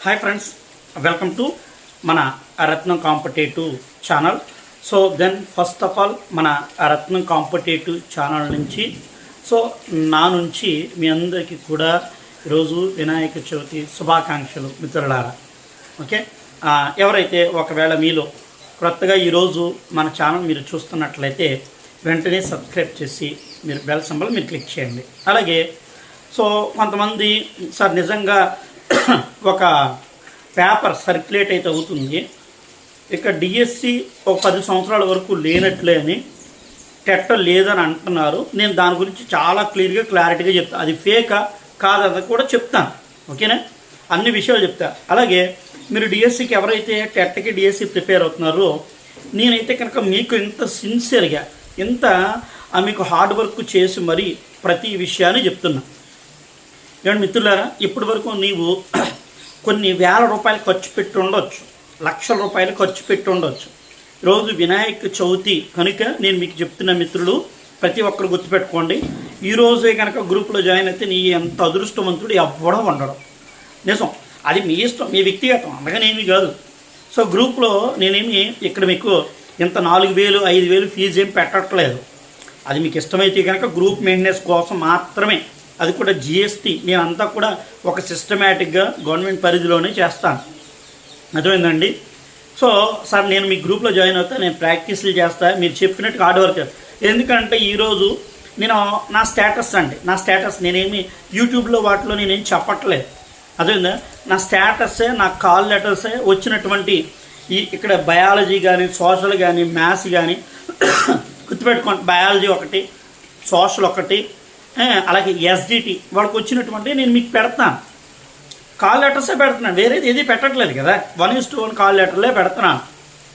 Hi friends welcome to మన Ratnam competitive channel so then first of all మన Ratnam competitive channel నుంచి so నా నుంచి మీ అందరికీ కూడా ఈరోజు వినాయక చవితి శుభాకాంక్షలు మిత్రులారా ఓకే ఎవరైతే ఒకవేళ మీలో క్రొత్తగా ఈరోజు మన ఛానల్ మీరు చూస్తున్నట్లయితే వెంటనే సబ్స్క్రైబ్ చేసి మీరు బెల్ సింబల్ మీరు క్లిక్ చేయండి అలాగే సో కొంతమంది సార్ నిజంగా ఒక పేపర్ సర్క్యులేట్ అయితే అవుతుంది. ఇక డిఎస్సి ఒక పది సంవత్సరాల వరకు లేనట్లే అని టెట్ట లేదని అంటున్నారు. నేను దాని గురించి చాలా క్లియర్గా క్లారిటీగా చెప్తాను అది ఫేకా కాదని కూడా చెప్తాను. ఓకేనా? అన్ని విషయాలు చెప్తా. అలాగే మీరు డిఎస్సికి ఎవరైతే టెట్కి డిఎస్సి ప్రిపేర్ అవుతున్నారో నేనైతే కనుక మీకు ఇంత సిన్సియర్గా ఇంత ఆ, మీకు హార్డ్ వర్క్ చేసి మరీ ప్రతి విషయాన్ని చెప్తున్నా. ఏమండి మిత్రులారా ఇప్పటి వరకు నీవు కొన్ని వేల రూపాయలు ఖర్చు పెట్టి ఉండొచ్చు లక్షల రూపాయలు ఖర్చు పెట్టి ఉండొచ్చు. ఈరోజు వినాయక చవితి కనుక నేను మీకు చెప్తున్న మిత్రులు ప్రతి ఒక్కరు గుర్తుపెట్టుకోండి ఈరోజే కనుక గ్రూప్లో జాయిన్ అయితే నీ ఎంత అదృష్టవంతుడు ఎవ్వడం ఉండడం. నిజం అది మీ ఇష్టం మీ వ్యక్తిగతం అందుకనేమి కాదు. సో గ్రూప్లో నేనేమి ఇక్కడ మీకు ఇంత నాలుగు వేలు ఐదు వేలు ఫీజు ఏం పెట్టట్లేదు. అది మీకు ఇష్టమైతే కనుక గ్రూప్ మెయింటెనెన్స్ కోసం మాత్రమే అది కూడా జిఎస్టీ నేను అంతా కూడా ఒక సిస్టమేటిక్గా గవర్నమెంట్ పరిధిలోనే చేస్తాను. అర్థమైందండి? సో సార్ నేను మీ గ్రూప్లో జాయిన్ అవుతా నేను ప్రాక్టీస్లు చేస్తా మీరు చెప్పినట్టు హార్డ్ వర్క్. ఎందుకంటే ఈరోజు నేను నా స్టేటస్ అండి. నా స్టేటస్ నేనేమి యూట్యూబ్లో వాటిలో నేనేం చెప్పట్లేదు. అదేందా నా స్టేటస్సే నా కాల్ లెటర్సే వచ్చినటువంటి ఈ ఇక్కడ బయాలజీ కానీ సోషల్ కానీ మ్యాథ్స్ కానీ గుర్తుపెట్టుకోండి బయాలజీ ఒకటి సోషల్ ఒకటి అలాగే ఎస్డిటి వాళ్ళకి వచ్చినటువంటి నేను మీకు పెడతాను కాల్ లెటర్సే పెడుతున్నాను. వేరేది ఏది పెట్టట్లేదు కదా. One is two one call లెటర్లే పెడుతున్నాను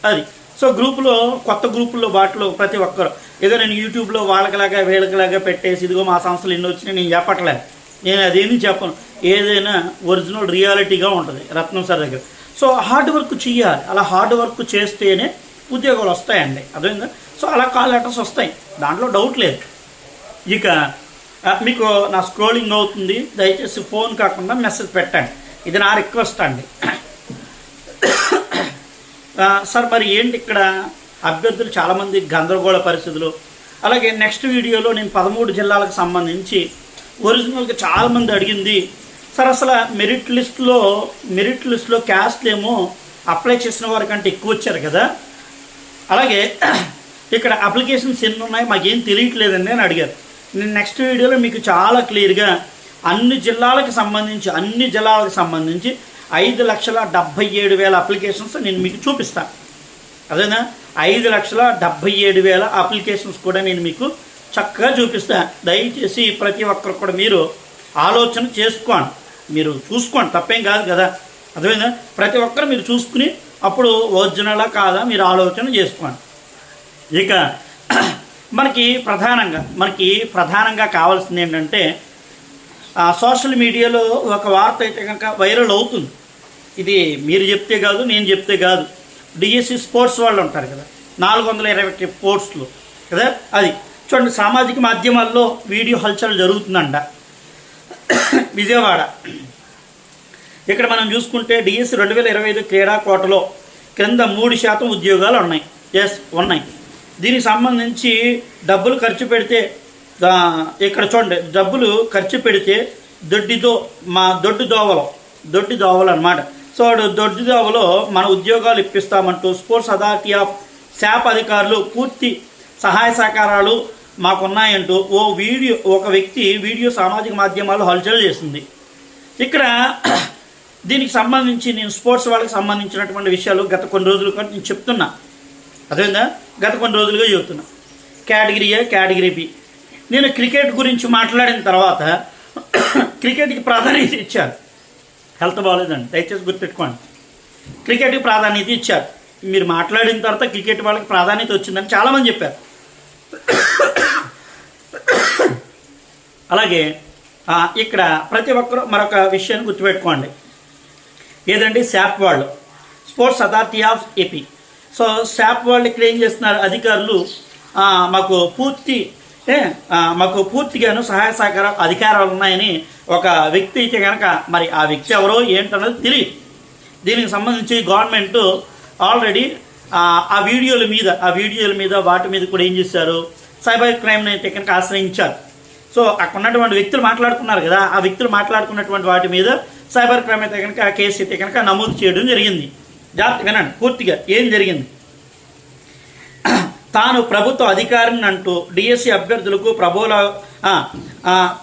అది. సో గ్రూపులో కొత్త గ్రూపుల్లో వాటిలో ప్రతి ఒక్కరు. ఏదో నేను యూట్యూబ్లో వాళ్ళకిలాగా వీళ్ళకిలాగా పెట్టేసి ఇదిగో మా సంస్థలు ఎన్ని వచ్చినాయి నేను చెప్పట్లేదు. నేను అదేమీ చెప్పను. ఏదైనా ఒరిజినల్ రియాలిటీగా ఉంటుంది రత్నం సార్ దగ్గర. సో హార్డ్ వర్క్ చేయాలి అలా హార్డ్ వర్క్ చేస్తేనే ఉద్యోగాలు వస్తాయండి. అర్థమైందా? సో అలా కాల్ లెటర్స్ వస్తాయి. దాంట్లో డౌట్ లేదు. ఇక మీకు నా స్క్రోలింగ్ అవుతుంది దయచేసి ఫోన్ కాకుండా మెసేజ్ పెట్టండి. ఇది నా రిక్వెస్ట్ అండి. సార్ మరి ఏంటి ఇక్కడ అభ్యర్థులు చాలామంది గందరగోళ పరిస్థితులు? అలాగే నెక్స్ట్ వీడియోలో నేను పదమూడు జిల్లాలకు సంబంధించి ఒరిజినల్గా చాలామంది అడిగింది సార్ అసలు మెరిట్ లిస్ట్లో మెరిట్ లిస్ట్లో క్యాస్ట్లు ఏమో అప్లై చేసిన వారికంటే ఎక్కువ వచ్చారు కదా? అలాగే ఇక్కడ అప్లికేషన్స్ ఎన్ని ఉన్నాయి? మాకేం తెలియట్లేదండి అని అడిగారు నేను నెక్స్ట్ వీడియోలో మీకు చాలా క్లియర్గా అన్ని జిల్లాలకు సంబంధించి అన్ని జిల్లాలకు సంబంధించి ఐదు లక్షల డెబ్భై ఏడు వేల అప్లికేషన్స్ నేను మీకు చూపిస్తాను అదేనా? ఐదు లక్షల డెబ్భై ఏడు వేల అప్లికేషన్స్ కూడా నేను మీకు చక్కగా చూపిస్తాను దయచేసి ప్రతి ఒక్కరు కూడా మీరు ఆలోచన చేసుకోండి. మీరు చూసుకోండి. తప్పేం కాదు కదా? అర్థమైందా? ప్రతి ఒక్కరు మీరు చూసుకుని అప్పుడు ఒరిజినలా కాదా? మీరు ఆలోచన చేసుకోండి. ఇక మనకి ప్రధానంగా మనకి ప్రధానంగా కావాల్సింది ఏంటంటే ఆ, సోషల్ మీడియాలో ఒక వార్త అయితే కనుక వైరల్ అవుతుంది. ఇది మీరు చెప్తే కాదు నేను చెప్తే కాదు. డిఎస్సి స్పోర్ట్స్ వాళ్ళు ఉంటారు కదా నాలుగు వందల ఇరవై ఒకటి స్పోర్ట్స్లో కదా అది. చూడండి సామాజిక మాధ్యమాల్లో వీడియో హల్చల్ జరుగుతుందంట. విజయవాడ. ఇక్కడ మనం చూసుకుంటే డిఎస్సి రెండు వేల ఇరవై ఐదు క్రీడా కోటలో క్రింద మూడు శాతం ఉద్యోగాలు ఉన్నాయి. ఎస్ ఉన్నాయి. దీనికి సంబంధించి డబ్బులు ఖర్చు పెడితే ఇక్కడ చూడండి డబ్బులు ఖర్చు పెడితే దొడ్డిదో మా దొడ్డు దోవలో దొడ్డి దోవలు అనమాట సో దొడ్డి దోవలో మన ఉద్యోగాలు ఇప్పిస్తామంటూ స్పోర్ట్స్ అథారిటీ ఆఫ్ శాప్ అధికారులు పూర్తి సహాయ సహకారాలు మాకున్నాయంటూ ఓ వీడియో ఒక వ్యక్తి వీడియో సామాజిక మాధ్యమాల్లో హల్చల్ చేసింది. ఇక్కడ దీనికి సంబంధించి నేను స్పోర్ట్స్ వాళ్ళకి సంబంధించినటువంటి విషయాలు గత కొన్ని రోజులుగా నేను చెప్తున్నా. అదేందా గత కొన్ని రోజులుగా చెబుతున్నా. Category A category B. నేను క్రికెట్ గురించి మాట్లాడిన తర్వాత క్రికెట్కి ప్రాధాన్యత ఇచ్చారు. హెల్త్ బాగాలేదండి. దయచేసి గుర్తుపెట్టుకోండి. క్రికెట్కి ప్రాధాన్యత ఇచ్చారు. మీరు మాట్లాడిన తర్వాత క్రికెట్ వాళ్ళకి ప్రాధాన్యత వచ్చిందని చాలామంది చెప్పారు. అలాగే ఇక్కడ ప్రతి ఒక్కరూ మరొక విషయాన్ని గుర్తుపెట్టుకోండి. ఏదండి? శాప్ వాళ్ళు. Sports authority of AP. So SAAP వాళ్ళు ఇక్కడ ఏం చేస్తున్నారు అధికారులు. మాకు పూర్తి మాకు పూర్తిగాను సహాయ సహకార అధికారాలు ఉన్నాయని ఒక వ్యక్తి అయితే కనుక మరి ఆ వ్యక్తి ఎవరో ఏంటన్నది తెలియదు. దీనికి సంబంధించి గవర్నమెంట్ ఆల్రెడీ ఆ వీడియోల మీద ఆ వీడియోల మీద వాటి మీద కూడా ఏం చేశారు? సైబర్ క్రైమ్ని అయితే కనుక ఆశ్రయించారు. సో అక్కడ ఉన్నటువంటి వ్యక్తులు మాట్లాడుకున్నారు కదా ఆ వ్యక్తులు మాట్లాడుకున్నటువంటి వాటి మీద సైబర్ క్రైమ్ అయితే కనుక కేసు అయితే కనుక నమోదు చేయడం జరిగింది. జాగ్రత్త వినండి పూర్తిగా. ఏం జరిగింది? తాను ప్రభుత్వ అధికారిని అంటూ డిఎస్సి అభ్యర్థులకు ప్రబోల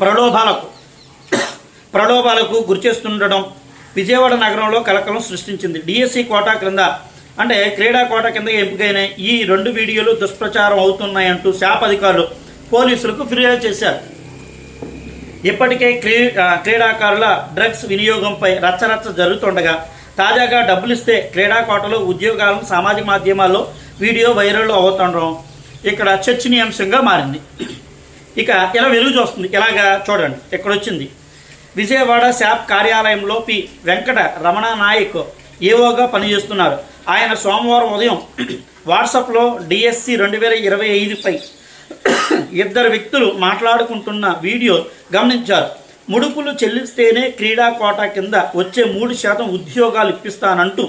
ప్రలోభాలకు ప్రలోభాలకు గురిచేస్తుండడం విజయవాడ నగరంలో కలకలం సృష్టించింది. డిఎస్సి కోటా క్రింద అంటే క్రీడా కోటా కింద ఎంపికైన ఈ రెండు వీడియోలు దుష్ప్రచారం అవుతున్నాయంటూ శాప్ అధికారులు పోలీసులకు ఫిర్యాదు చేశారు. ఇప్పటికే క్రీ క్రీడాకారుల డ్రగ్స్ వినియోగంపై రచ్చరచ్చ జరుగుతుండగా తాజాగా డబ్బులు ఇస్తే క్రీడా కోటలు ఉద్యోగాలను సామాజిక మాధ్యమాల్లో వీడియో వైరల్ అవుతుండడం ఇక్కడ చర్చనీయాంశంగా మారింది. ఇక ఇలా వెలుగు చూస్తుంది? ఇలాగా చూడండి. ఇక్కడ వచ్చింది. విజయవాడ శాప్ కార్యాలయంలో పి. వెంకట రమణ నాయక్ ఏవోగా పనిచేస్తున్నారు. ఆయన సోమవారం ఉదయం వాట్సాప్లో డిఎస్సి రెండు వేల ఇరవై ఐదుపై ఇద్దరు వ్యక్తులు మాట్లాడుకుంటున్న వీడియో గమనించారు. ముడుపులు చెల్లిస్తేనే క్రీడా కోటా కింద వచ్చే మూడు శాతం ఉద్యోగాలు ఇప్పిస్తానంటూ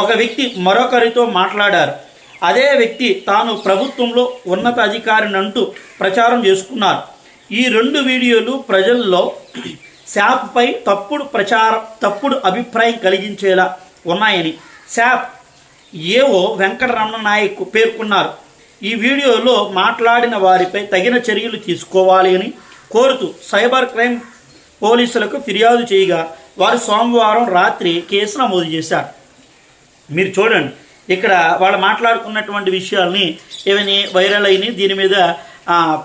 ఒక వ్యక్తి మరొకరితో మాట్లాడారు. అదే వ్యక్తి తాను ప్రభుత్వంలో ఉన్నత అధికారిని అంటూ ప్రచారం చేసుకున్నారు. ఈ రెండు వీడియోలు ప్రజల్లో శాప్పై తప్పుడు ప్రచారం తప్పుడు అభిప్రాయం కలిగించేలా ఉన్నాయని శాప్ ఏవో వెంకటరమణ నాయక్ పేర్కొన్నారు. ఈ వీడియోలో మాట్లాడిన వారిపై తగిన చర్యలు తీసుకోవాలి అని కోరుతూ సైబర్ క్రైమ్ పోలీసులకు ఫిర్యాదు చేయగా వారు సోమవారం రాత్రి కేసు నమోదు చేశారు. మీరు చూడండి ఇక్కడ వాళ్ళు మాట్లాడుకున్నటువంటి విషయాల్ని ఏమని వైరల్ అయినాయి దీని మీద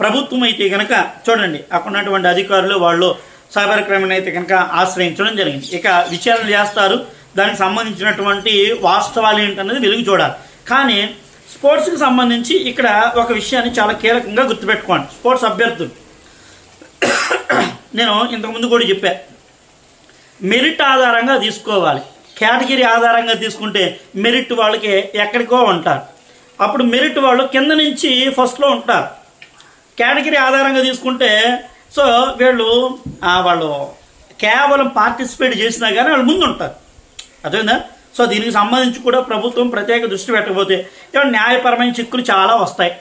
ప్రభుత్వం అయితే కనుక చూడండి అక్కడ ఉన్నటువంటి అధికారులు వాళ్ళు సైబర్ క్రైమ్ని అయితే కనుక ఆశ్రయించడం జరిగింది. ఇక విచారణ చేస్తారు దానికి సంబంధించినటువంటి వాస్తవాలు ఏంటన్నది వెలుగు చూడాలి. కానీ స్పోర్ట్స్కి సంబంధించి ఇక్కడ ఒక విషయాన్ని చాలా కీలకంగా గుర్తుపెట్టుకోండి. స్పోర్ట్స్ అభ్యర్థులు. నేను ఇంతకుముందు కూడా చెప్పా. మెరిట్ ఆధారంగా తీసుకోవాలి. కేటగిరీ ఆధారంగా తీసుకుంటే మెరిట్ వాళ్ళకి ఎక్కడికో ఉంటారు. అప్పుడు మెరిట్ వాళ్ళు కింద నుంచి ఫస్ట్లో ఉంటారు. కేటగిరీ ఆధారంగా తీసుకుంటే సో వీళ్ళు వాళ్ళు కేవలం పార్టిసిపేట్ చేసినా కానీ వాళ్ళు ముందు ఉంటారు అర్థమైందా? సో దీనికి సంబంధించి కూడా ప్రభుత్వం ప్రత్యేక దృష్టి పెట్టకపోతే న్యాయపరమైన చిక్కులు చాలా వస్తాయి.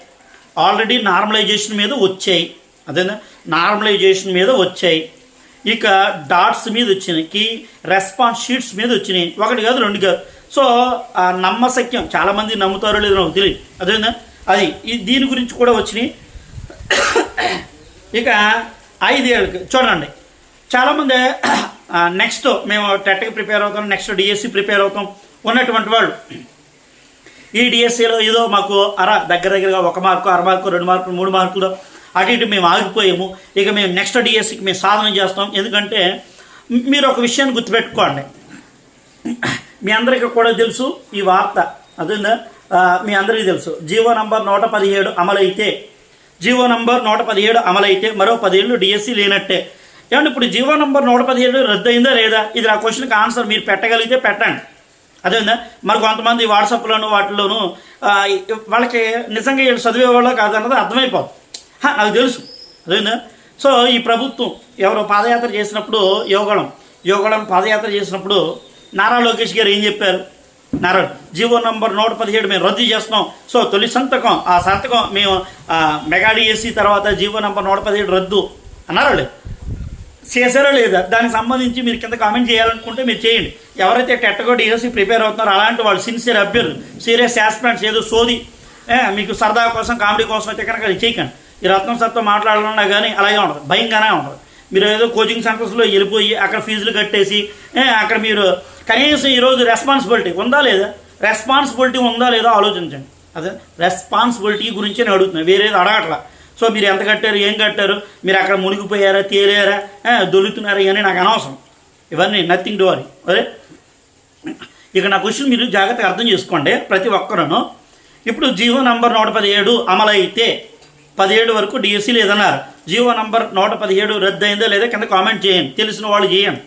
ఆల్రెడీ నార్మలైజేషన్ మీద వచ్చాయి. అదేనా? నార్మలైజేషన్ మీద వచ్చాయి. ఇక డాట్స్ మీద వచ్చినాయి. కీ రెస్పాన్స్ షీట్స్ మీద వచ్చినాయి. ఒకటి కాదు రెండు కాదు. సో ఆ నమ్మశక్యం చాలామంది నమ్ముతారో లేదో నాకు తెలియదు అదేనా? అది ఈ దీని గురించి కూడా వచ్చినాయి. ఇక ఐదేళ్ళకి చూడండి. చాలామంది నెక్స్ట్ మేము టెట్కి ప్రిపేర్ అవుతాం నెక్స్ట్ డిఎస్సి ప్రిపేర్ అవుతాం ఉన్నటువంటి వాళ్ళు. ఈ డిఎస్సిలో ఏదో మాకు అర దగ్గర దగ్గరగా ఒక మార్కు అర మార్కు రెండు మార్కులు మూడు మార్కులు అటు ఇటు మేము ఆగిపోయాము. ఇక మేము నెక్స్ట్ డిఎస్సికి మేము సాధన చేస్తాం. ఎందుకంటే మీరు ఒక విషయాన్ని గుర్తుపెట్టుకోండి. మీ అందరికీ కూడా తెలుసు ఈ వార్త. అదేందా? మీ అందరికీ తెలుసు. జీవో నంబర్ నూట పదిహేడు అమలైతే జీవో నంబర్ నూట పదిహేడు అమలైతే మరో పదిహేడు డిఎస్సి లేనట్టే. ఏమంటే ఇప్పుడు జీవో నంబర్ నూట పదిహేడు రద్దయిందా లేదా? ఇది నా క్వశ్చన్కి ఆన్సర్ మీరు పెట్టగలిగితే పెట్టండి. అదేవిధంగా మరి కొంతమంది వాట్సాప్లోను వాటిలోను వాళ్ళకి నిజంగా వీళ్ళు చదివే వాళ్ళో కాదన్నది అర్థమైపోతుంది నాకు తెలుసు. అదేనా? సో ఈ ప్రభుత్వం ఎవరో పాదయాత్ర చేసినప్పుడు యోగళం. యోగళం పాదయాత్ర చేసినప్పుడు నారా లోకేష్ గారు ఏం చెప్పారు? నారా జీవో నంబర్ నూట పదిహేడు మేము రద్దు చేస్తున్నాం. సో తొలి సంతకం ఆ సంతకం మేము ఆ, మెగా డిఎస్సి తర్వాత జీవో నంబర్ నూట పదిహేడు రద్దు అన్నారా లేదు చేశారో లేదా? దానికి సంబంధించి మీరు కింద కామెంట్ చేయాలనుకుంటే మీరు చేయండి. ఎవరైతే టెట్టగో డిఎస్సి ప్రిపేర్ అవుతున్నారో అలాంటి వాళ్ళు సిన్సియర్ అభ్యర్థులు సీరియస్ యాస్పిరెంట్స్ ఏదో సోది. మీకు సరదా కోసం కామెడీ కోసం అయితే కనుక అది చేయకండి. ఈ రత్నం సత్వం మాట్లాడాలన్నా కానీ అలాగే ఉండదు. భయంగానే ఉండదు. మీరు ఏదో కోచింగ్ సెంటర్స్లో వెళ్ళిపోయి అక్కడ ఫీజులు కట్టేసి అక్కడ మీరు కనీసం ఈరోజు రెస్పాన్సిబిలిటీ ఉందా లేదా? రెస్పాన్సిబిలిటీ ఉందా లేదా ఆలోచించండి. అదే రెస్పాన్సిబిలిటీ గురించి నేను అడుగుతున్నాను వేరేది అడగట్లా. సో మీరు ఎంత కట్టారు ఏం కట్టారు మీరు అక్కడ మునిగిపోయారా తేలారా ఏ, దొలుతున్నారా ఇవన్నీ నాకు అనవసరం. ఇవన్నీ నథింగ్ డు వరీ అదే? ఇక నా క్వశ్చన్ మీరు జాగ్రత్తగా అర్థం చేసుకోండి ప్రతి ఒక్కరూ ఇప్పుడు జీవో నంబర్ నూట పదిహేడు అమలైతే పదిహేడు వరకు డిఎస్సీ లేదన్నారు. జీవో నంబర్ నూట పదిహేడు రద్దయిందో లేదా కింద కామెంట్ చేయండి. తెలిసిన వాళ్ళు చేయండి.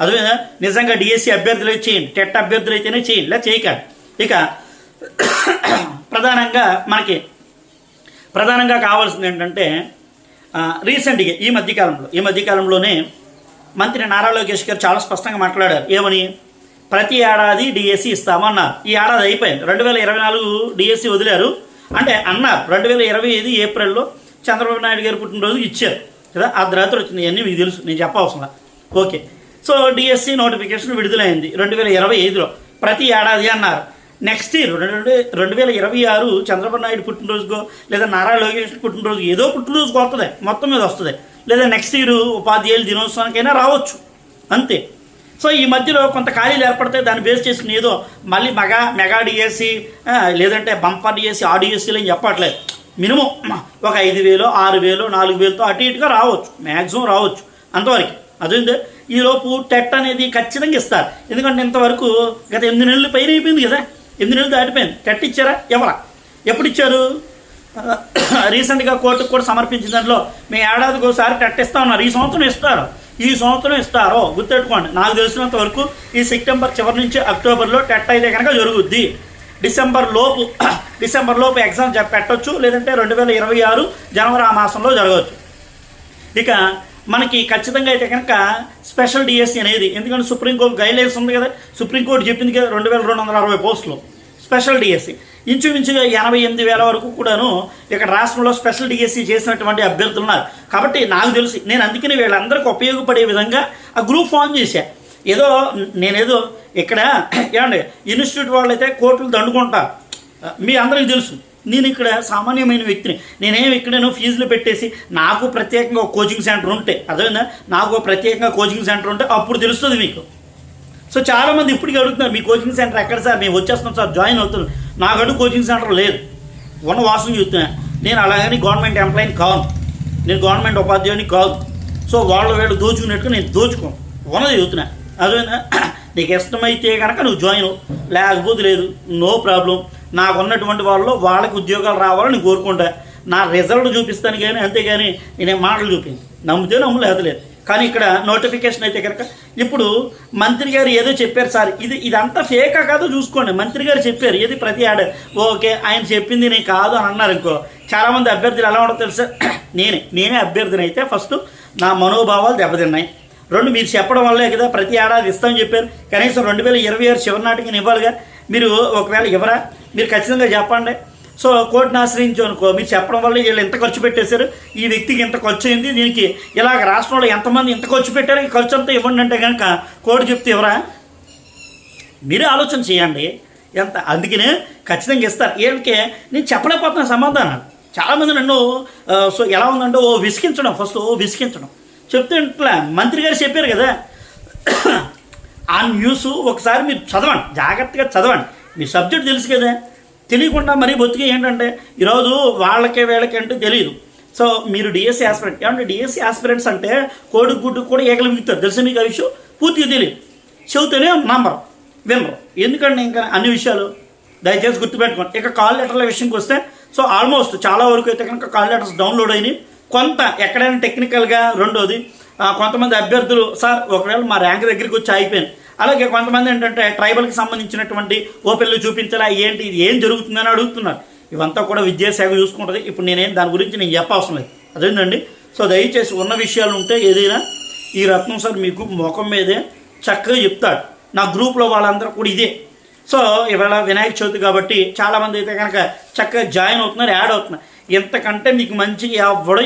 అదే నిజంగా డిఎస్సీ అభ్యర్థులు చేయండి. టెట్ అభ్యర్థులు అయితేనే చేయండి. లేదా చేయక ఇక ప్రధానంగా మనకి ప్రధానంగా కావాల్సింది ఏంటంటే రీసెంట్గా ఈ మధ్యకాలంలో ఈ మధ్యకాలంలోనే మంత్రి నారా లోకేష్ గారు చాలా స్పష్టంగా మాట్లాడారు. ఏమని? ప్రతి ఏడాది డిఎస్సి ఇస్తామన్నారు. ఈ ఏడాది అయిపోయింది. రెండు వేల ఇరవై నాలుగు డిఎస్సి వదిలారు. అంటే అన్నారు రెండు వేల ఇరవై ఐదు ఏప్రిల్లో చంద్రబాబు నాయుడు గారు పుట్టినరోజు ఇచ్చారు. కదా? ఆ తర్వాత వచ్చింది. ఇవన్నీ మీకు తెలుసు. నేను చెప్పవసరం ఓకే. సో డిఎస్సి నోటిఫికేషన్ విడుదలైంది రెండు వేల ఇరవై ఐదులో. ప్రతి ఏడాది అన్నారు. నెక్స్ట్ ఇయర్ రెండు రెండు వేల ఇరవై ఆరు చంద్రబాబు నాయుడు పుట్టినరోజుకో లేదా నారా లోకేష్ పుట్టినరోజు ఏదో పుట్టినరోజుకు వస్తుంది. మొత్తం మీద వస్తుంది. లేదా నెక్స్ట్ ఇయర్ ఉపాధ్యాయుల దినోత్సవానికైనా రావచ్చు. అంతే. సో ఈ మధ్యలో కొంత ఖాళీలు ఏర్పడతాయి దాన్ని బేస్ చేసుకుని ఏదో మళ్ళీ మెగా మెగా డిఎస్సి లేదంటే బంపర్ డిఎస్సి ఆ డిఎస్సీలు అని చెప్పట్లేదు. మినిమం ఒక ఐదు వేలు ఆరు వేలు నాలుగు వేలతో అటు ఇటుగా రావచ్చు. మ్యాక్సిమం రావచ్చు. అంతవరకు. అదే ఈలోపు టెట్ అనేది ఖచ్చితంగా ఇస్తారు. ఎందుకంటే ఇంతవరకు గత ఎనిమిది నెలలు పైన అయిపోయింది కదా. ఎనిమిది నెలలు దాటిపోయింది. టెట్ ఇచ్చారా? ఎవరా ఎప్పుడు ఇచ్చారు? రీసెంట్గా కోర్టుకు కూడా సమర్పించిన దాంట్లో మేము ఏడాదికి ఒకసారి టెట్ ఇస్తా ఉన్నారు. ఈ సంవత్సరం ఇస్తారు. ఈ సంవత్సరం ఇస్తారో గుర్తెట్టుకోండి నాకు తెలిసినంత వరకు ఈ సెప్టెంబర్ చివరి నుంచి అక్టోబర్లో టెట్ అయితే కనుక జరుగుద్ది. డిసెంబర్ లోపు డిసెంబర్ లోపు ఎగ్జామ్ పెట్టవచ్చు పెట్టొచ్చు లేదంటే రెండు వేల ఇరవై ఆరు జనవరి ఆ మాసంలో జరగవచ్చు. ఇక మనకి ఖచ్చితంగా అయితే కనుక స్పెషల్ డిఎస్సి అనేది ఎందుకంటే సుప్రీంకోర్టు గైడ్లైన్స్ ఉంది కదా సుప్రీంకోర్టు చెప్పింది కదా రెండు వేల రెండు వందల అరవై పోస్టులు. Special DSC. ఇంచుమించుగా ఎనభై ఎనిమిది వేల వరకు కూడాను ఇక్కడ రాష్ట్రంలో స్పెషల్ డిఎస్సి చేసినటువంటి అభ్యర్థులు ఉన్నారు. కాబట్టి నాకు తెలిసి నేను అందుకని వీళ్ళందరికీ ఉపయోగపడే విధంగా ఆ గ్రూప్ ఫామ్ చేశా. ఏదో నేనేదో ఇక్కడ ఏమండి ఇన్స్టిట్యూట్ వాళ్ళు అయితే కోర్టులు దండుకుంటారు మీ అందరికీ తెలుసు నేను ఇక్కడ సామాన్యమైన వ్యక్తిని. నేనేం ఇక్కడేనో ఫీజులు పెట్టేసి నాకు ప్రత్యేకంగా కోచింగ్ సెంటర్ ఉంటే అదేవిధంగా నాకు ఒక ప్రత్యేకంగా కోచింగ్ సెంటర్ ఉంటే అప్పుడు తెలుస్తుంది మీకు. సో చాలామంది ఇప్పటికీ అడుగుతున్నారు మీ కోచింగ్ సెంటర్ ఎక్కడ సార్? మేము వచ్చేస్తున్నాం సార్ జాయిన్ అవుతున్నాం. నాకంటూ కోచింగ్ సెంటర్ లేదు. ఉన్న వాసన చూస్తున్నా నేను అలాగని గవర్నమెంట్ ఎంప్లాయీని కాదు నేను గవర్నమెంట్ ఉపాధ్యాయుని కాదు. సో వాళ్ళు వీళ్ళు దోచుకున్నట్టుగా నేను దోచుకోను. ఉన్నది చూస్తున్నా అదేనా నీకు ఇష్టమైతే కనుక నువ్వు జాయిన్ లేకపోతే లేదు నో ప్రాబ్లం నాకు ఉన్నటువంటి వాళ్ళు వాళ్ళకి ఉద్యోగాలు రావాలని కోరుకుంటా. నా రిజల్ట్ చూపిస్తాను కానీ అంతేగాని నేనే మాటలు చూపింది నమ్మితే నమ్ము లేదు. కానీ ఇక్కడ నోటిఫికేషన్ అయితే కనుక ఇప్పుడు మంత్రి గారు ఏదో చెప్పారు సార్ ఇది ఇదంతా ఫేకా కాదో చూసుకోండి. మంత్రి గారు చెప్పారు ఏది ప్రతి ఆడ ఓకే ఆయన చెప్పింది నేను కాదు అని అన్నారు ఇంకో చాలామంది అభ్యర్థులు ఎలా ఉండో తెలుసా? నేనే నేనే అభ్యర్థిని అయితే ఫస్ట్ నా మనోభావాలు దెబ్బతిన్నాయి. రెండు మీరు చెప్పడం వల్లే కదా ప్రతి ఏడాది ఇస్తామని చెప్పారు. కనీసం రెండు వేల ఇరవై ఆరు చివరి నాటికి ఇవ్వాలిగా. మీరు ఒకవేళ ఇవ్వరా? మీరు ఖచ్చితంగా చెప్పండి. సో కోర్టును ఆశ్రయించు అనుకో. మీరు చెప్పడం వల్ల వీళ్ళు ఎంత ఖర్చు పెట్టేశారు. ఈ వ్యక్తికి ఎంత ఖర్చు అయింది. దీనికి ఇలాగ రాష్ట్రంలో ఎంతమంది ఎంత ఖర్చు పెట్టారు? ఈ ఖర్చు అంతా ఇవ్వండి అంటే కనుక కోర్టు చెప్తే ఇవ్వరా మీరే ఆలోచన చేయండి. ఎంత? అందుకనే ఖచ్చితంగా ఇస్తారు. ఏమికే? నేను చెప్పలేకపోతున్నా సమాధానాలు. చాలామంది నన్ను సో ఎలా ఉందంటే ఓ విసిగించడం. ఫస్ట్ ఓ విసిగించడం. చెప్తే ఇట్లా మంత్రి గారు చెప్పారు కదా. ఆ న్యూస్ ఒకసారి మీరు చదవండి. జాగ్రత్తగా చదవండి. మీ సబ్జెక్ట్ తెలుసు కదా. తెలియకుండా మరీ బొత్తిగా ఏంటంటే ఈరోజు వాళ్ళకే వీళ్ళకి అంటే తెలియదు సో మీరు డిఎస్సీ ఆస్పిరెంట్ ఏమంటే డిఎస్సీ ఆస్పిరెంట్స్ అంటే కోడి గుడ్డు కూడా ఏకలు మిగుతారు తెలుసు మీకు ఆ విషయం? పూర్తిగా తెలియదు చెబుతూనే నమ్మరు వినరు. ఎందుకంటే ఇంకా అన్ని విషయాలు దయచేసి గుర్తుపెట్టుకోండి. ఇక కాల్ లెటర్ల విషయంకి వస్తే సో ఆల్మోస్ట్ చాలా వరకు అయితే కనుక కాల్ లెటర్స్ డౌన్లోడ్ అయినాయి. కొంత ఎక్కడైనా టెక్నికల్గా రెండోది కొంతమంది అభ్యర్థులు సార్ ఒకవేళ మా ర్యాంక్ దగ్గరికి వచ్చి ఆగిపోయాను అలాగే కొంతమంది ఏంటంటే ట్రైబల్కి సంబంధించినటువంటి ఓపెన్లు చూపించాలా ఏంటి ఇది ఏం జరుగుతుందని అడుగుతున్నారు. ఇవంతా కూడా విద్యాశాఖ చూసుకుంటుంది. ఇప్పుడు నేనేం దాని గురించి నేను చెప్పవసరం లేదు. అదేంటండి? సో దయచేసి ఉన్న విషయాలు ఉంటే ఏదైనా ఈ రత్నం సార్ మీకు ముఖం మీదే చక్కగా చెప్తాడు. నా గ్రూప్లో వాళ్ళందరూ కూడా ఇదే. సో ఇవాళ వినాయక చవితి కాబట్టి చాలామంది అయితే కనుక చక్కగా జాయిన్ అవుతున్నారు యాడ్ అవుతున్నారు. ఇంతకంటే మీకు మంచిగా ఎవడు